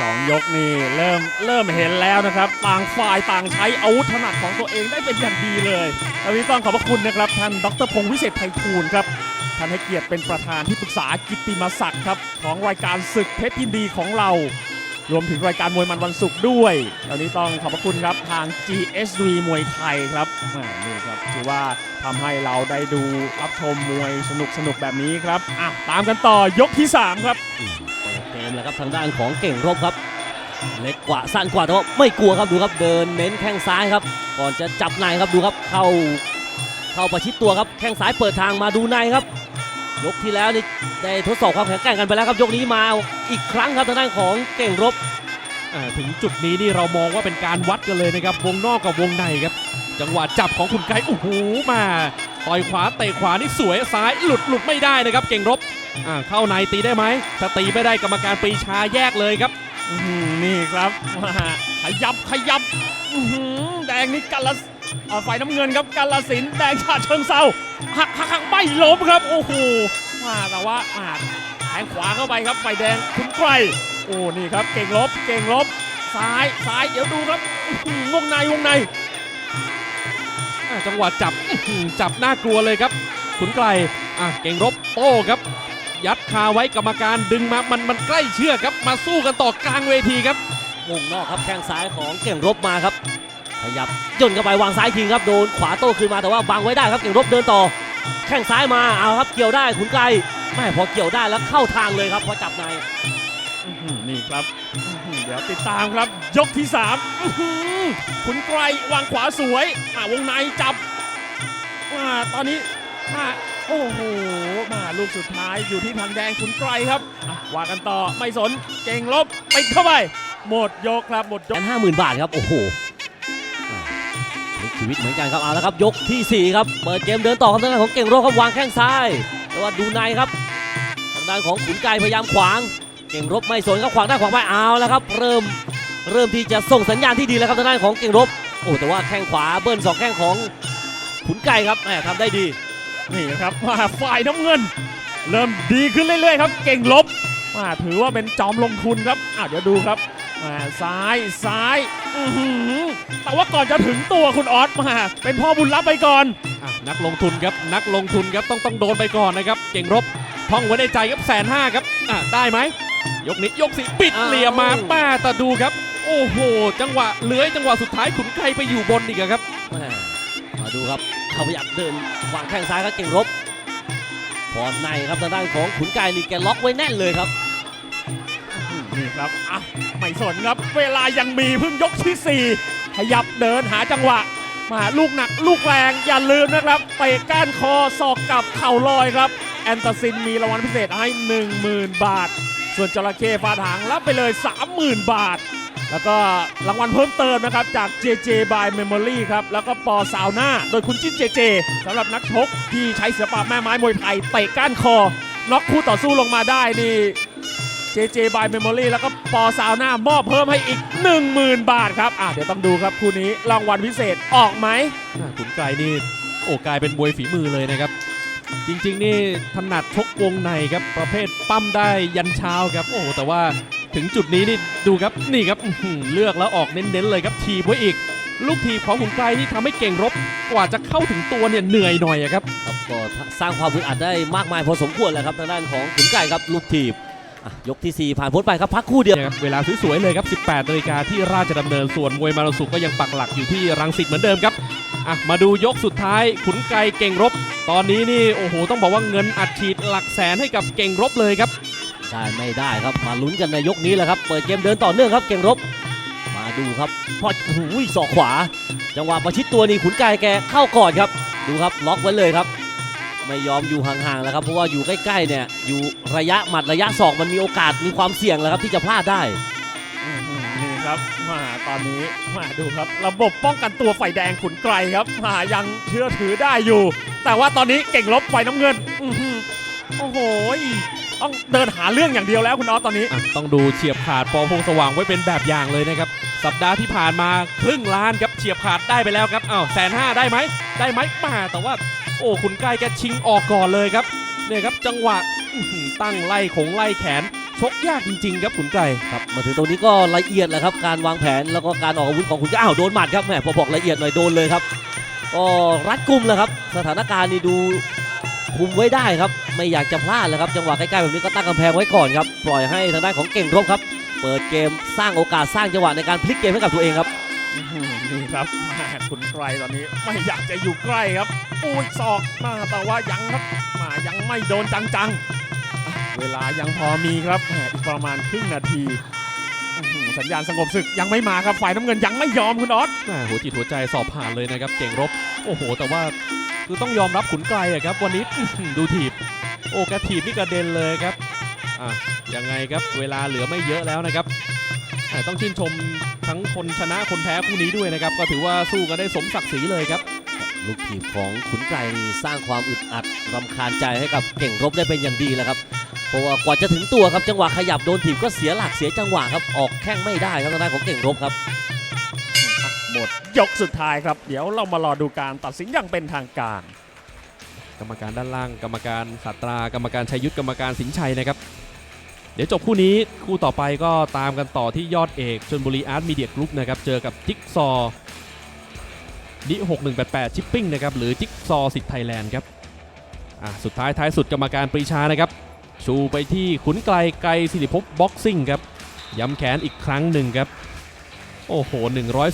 สองยกนี่เริ่มเริ่มเห็นแล้วนะครับต่างฝ่ายต่างใช้อาวุธถนัดของตัวเองได้เป็นอย่างดีเลยวันนี้ต้องขอบพระคุณนะครับท่านดรพงศ์วิเศษไพฑูรย์ครับท่านให้เกียรติเป็นประธานที่ปรึกษากิตติมศักดิ์ครับของรายการศึกเพชรยินดีของเรา รวมถึงรายการมวยมันวันศุกร์ด้วยตอนนี้ต้องขอบพระคุณครับทาง GSV มวยไทยครับนี่ครับถือว่าทำให้เราได้ดูรับชมมวยสนุกสนุกแบบนี้ครับอะตามกันต่อยกที่สามครับ มแล้วครับทางด้านของเก่งรบครับ เล็กกว่าสั้นกว่าแต่ว่าไม่กลัวครับดูครับเดินเน้นแข้งซ้ายครับ ก่อนจะจับในครับดูครับเข้าเข้าประชิดตัวครับแข้งซ้ายเปิดทางมาดูในครับ ยกที่แล้วนี่ได้ทดสอบความแข็งแกร่งกันไปแล้วครับ ยกนี้มาอีกครั้งครับทางด้านของเก่งรบอ่าถึงจุดนี้นี่เรามองว่าเป็นการวัดกันเลยนะครับ วงนอกกับวงในครับ จังหวะจับของคุณไกด์โอ้โหมาต่อยขวาเตะขวานี่สวยซ้ายหลุดหลุดไม่ได้นะครับ เก่งรบ เข้าในตีได้ไหมถ้าตีไม่ได้กรรมการปรีชาแยกเลยครับอื้อหือนี่ครับมาขยับขยับอื้อหือแดงนี่กาลสเอ่อฝ่ายน้ำเงินครับกาลสินธุ์แดงชาเชิงเซาหักหักหักไม่ล้มครับ โอ้โหมาแต่ว่าอ่าแทงขวาเข้าไปครับฝ่ายแดงคุณไกรโอ้นี่ครับเก่งลบเก่งลบซ้ายซ้ายเดี๋ยวดูครับอื้อหือวงในวงในอ่าจังหวะจับอื้อหือจับน่ากลัวเลยครับขุนไกลอะเก่งรบโต้ครับ ยัดคาไว้กรรมการดึงมามันมันใกล้เชือกครับ มาสู้กันต่อกลางเวทีครับวงนอกครับแข้งซ้ายของเก่งรบมาครับ ขยับย่นเข้าไปวางซ้ายทิ้งครับโดนขวาโต้คืนมาแต่ว่าบังไว้ได้ครับเก่งรบเดินต่อ แข้งซ้ายมาเอาครับเกี่ยวได้ขุนไกลไม่พอเกี่ยวได้แล้วเข้าทางเลยครับพอจับในอื้อหือนี่ครับอื้อหือเดี๋ยวติดตามครับ ยกที่สามอื้อหือขุนไกรวางขวาสวยอ่าวงในจับมาตอนนี้มา โอ้โห มาลูกสุดท้ายอยู่ที่ทางแดงขุนไกรครับอะว่ากันต่อไม่สนเก่งลบไปเข้าไป หมดยกครับหมดยแสกนห้าหมื่นบาทครับ โอ้โหพลิกชีวิตเหมือนกันครับเอาละครับ ยกทีสี่4 ครับ เปิดเกมเดินต่อครับทางด้านของเก่งโรคครับวางแข้งซ้าย แต่ว่าดูในครับทางด้านของขุนไก่พยายามขวาง เก่งรบไม่สนครับขวางได้ขวางไปเอาแล้วครับ เริ่มเริ่มที่จะส่งสัญญาณที่ดีแล้วครับทางด้านของเก่งรบ โอ้แต่ว่าแข้งขวาเบิ้ลสองแข้งของขุนไก่ครับแหมทำได้ดี นี่นะครับมาฝ่ายน้ำเงิน เริ่มดีขึ้นเรื่อยๆครับ เก่งลบมาถือว่าเป็นจอมลงทุนครับอะเดี๋ยวดูครับมาซ้ายซ้ายอื้อหือแต่ว่าก่อนจะถึงตัวคุณออสมา เป็นพ่อบุญรับไปก่อนอะนักลงทุนครับนักลงทุนครับต้องต้องโดนไปก่อนนะครับ เก่งรบท่องไว้ในใจครับแสนห้าครับอะได้ไหมยกนี้ยกสิปิดอ้าวเหลี่ยมมาป้าแต่ดูครับ โอ้โห จังหวะเลื้อยจังหวะสุดท้ายขุนไกลไปอยู่บนอีกอะครับแหม่มาดูครับเขา พยายามเดินวางแข้งซ้ายครับเก่งรบพอในครับทางด้านของขุนไก่นี่แกล็อกไว้แน่นเลยครับนี่ครับอะไม่สนครับ เวลายังมีเพิ่งยกที่ 4 ขยับเดินหาจังหวะ มาลูกหนักลูกแรงอย่าลืมนะครับเตะก้านคอศอกกับเข่าลอยครับ แอนตาซินมีรางวัลพิเศษให้ 10,000 บาท ส่วนจระเข้ฟาดหางรับไปเลย 30,000 บาท แล้วก็รางวัลเพิ่มเติมนะครับจาก JJ by Memory ครับ แล้วก็ปอซาวน่าโดยคุณจิ้น JJ สำหรับนักชกที่ใช้ศิลปะแม่ไม้มวยไทยเตะก้านคอน็อกคู่ต่อสู้ลงมาได้นี่ JJ by Memory แล้วก็ปอซาวน่ามอบเพิ่มให้อีก 10,000 บาทครับอะเดี๋ยวต้องดูครับคู่นี้รางวัลพิเศษออกไหมอะขุนไกลนี่โอ้กลายเป็นมวยฝีมือเลยนะครับ จริงๆ นี่ถนัดชกวงในครับประเภทปั้มได้ยันเช้าครับโอ้แต่ว่า ถึงจุดนี้นี่ดูครับนี่ครับอื้อหือเลือกแล้วออกเน้นๆเลยครับทีบไว้อีก ลูกทีบของขุนไกลที่ทำให้เก่งรบกว่าจะเข้าถึงตัวเนี่ยเหนื่อยหน่อยอะครับครับก็สร้างความอึดอัดได้มากมายพอสมควรแหละครับทางด้านของขุนไก่ครับลูกทีบอะยกทีสี่ 4 ผ่านพ้นไปครับพักครู่เดียวนะครับเวลาสวยๆเลยครับ 18นาฬิกาที่ราชดำเนินส่วนมวยมารสุขก็ยังปักหลักอยู่ที่รังสิตเหมือนเดิมครับอะมาดูยกสุดท้ายขุนไกลเก่งรบ ตอนนี้นี่โอ้โหต้องบอกว่าเงินอัดฉีดหลักแสนให้กับเก่งรบเลยครับ ได้ไม่ได้ครับมาลุ้นกันในยกนี้แหละครับ เปิดเกมเดินต่อเนื่องครับเก่งรบ มาดูครับพอโอ้โหศอกขวา จังหวะประชิดตัวนี่ขุนไก่แกเข้าก่อนครับ ดูครับล็อกไว้เลยครับ ไม่ยอมอยู่ห่างๆแล้วครับเพราะว่าอยู่ใกล้ๆเนี่ยอยู่ระยะหมัดระยะศอกมันมีโอกาสมีความเสี่ยงแล้วครับที่จะพลาดได้อื้อหือนี่ครับมาตอนนี้มาดูครับ ระบบป้องกันตัวไฟแดงขุนไกรครับมายังเชื่อถือได้อยู่ แต่ว่าตอนนี้เก่งลบไฟน้ำเงินอื้อหือโอ้โห ต้องเดินหาเรื่องอย่างเดียวแล้วคุณออสตอนนี้ อะต้องดูเฉียบขาดปอพงสว่างไว้เป็นแบบอย่างเลยนะครับ สัปดาห์ที่ผ่านมาครึ่งล้านครับเฉียบขาดได้ไปแล้วครับอ้าวแสนห้าได้ไหมได้ไหมมาแต่ว่า โอ้คุณใกล้แกชิงออกก่อนเลยครับเนี่ยครับจังหวะอื้อหือตั้งไล่ขงไล่แขน ชกยากจริง ๆ ครับขุนไกรครับมาถึงตรงนี้ก็ละเอียดแหละครับการวางแผนแล้วก็การออกอาวุธของคุณก็อ้าวโดนหมัดครับแหมพอบอกละเอียดหน่อยโดนเลยครับก็รัดกุมแหละครับ สถานการณ์นี่ดู คุมไว้ได้ครับ ไม่อยากจะพลาดเลยครับ จังหวะใกล้ๆแบบนี้ก็ตั้งกำแพงไว้ก่อนครับ ปล่อยให้ทางด้านของเก่งรบครับ เปิดเกมสร้างโอกาสสร้างจังหวะในการพลิกเกมให้กับตัวเองครับอื้อหือนี่ครับแม่คุณไกรตอนนี้ไม่อยากจะอยู่ใกล้ครับอุ้ยศอกหน้าแต่ว่ายังครับมายังไม่โดนจังๆอะเวลายังพอมีครับแหมอีกประมาณครึ่งนาทีอื้อหือสัญญาณสงบศึกยังไม่มาครับฝ่ายน้ำเงินยังไม่ยอมคุณออสแม่หัวจิตหัวใจสอบผ่านเลยนะครับเก่งรบ โอ้โห แต่ว่า คือต้องยอมรับขุนไกรอะครับ วันนี้ดูถีบ โอ้กระถีบนี่กระเด็นเลยครับอะยังไงครับเวลาเหลือไม่เยอะแล้วนะครับอ่ต้องชื่นชมทั้งคนชนะคนแพ้คู่นี้ด้วยนะครับ ก็ถือว่าสู้กันได้สมศักดิ์ศรีเลยครับ ลูกทีมของขุนไกรนี่สร้างความอึดอัดรำคาญใจให้กับเก่งรบได้เป็นอย่างดีแล้วครับเพราะว่ากว่าจะถึงตัวครับจังหวะขยับโดนถีบก็เสียหลักเสียจังหวะครับออกแข้งไม่ได้ครับทางด้านของเก่งรบครับ หมดยกสุดท้ายครับ เดี๋ยวเรามารอดูการตัดสินอย่างเป็นทางการ กรรมการด้านล่าง กรรมการสัตรากรรมการชัยยุทธกรรมการสินชัยนะครับ เดี๋ยวจบคู่นี้คู่ต่อไปก็ตามกันต่อที่ยอดเอกชนบุรีอาร์ตมีเดียกรุ๊ปนะครับ เจอกับจิ๊กซอดิ6188 ชิปปิ้งนะครับ หรือจิ๊กซอสิทธิ์ไทยแลนด์ครับสุดท้ายท้ายสุดกรรมการปรีชานะครับ ชูไปที่ขุนไกลไกลสิริภพบ็อกซิ่งครับย้ำแขนอีกครั้งหนึ่งครับ โอ้โห1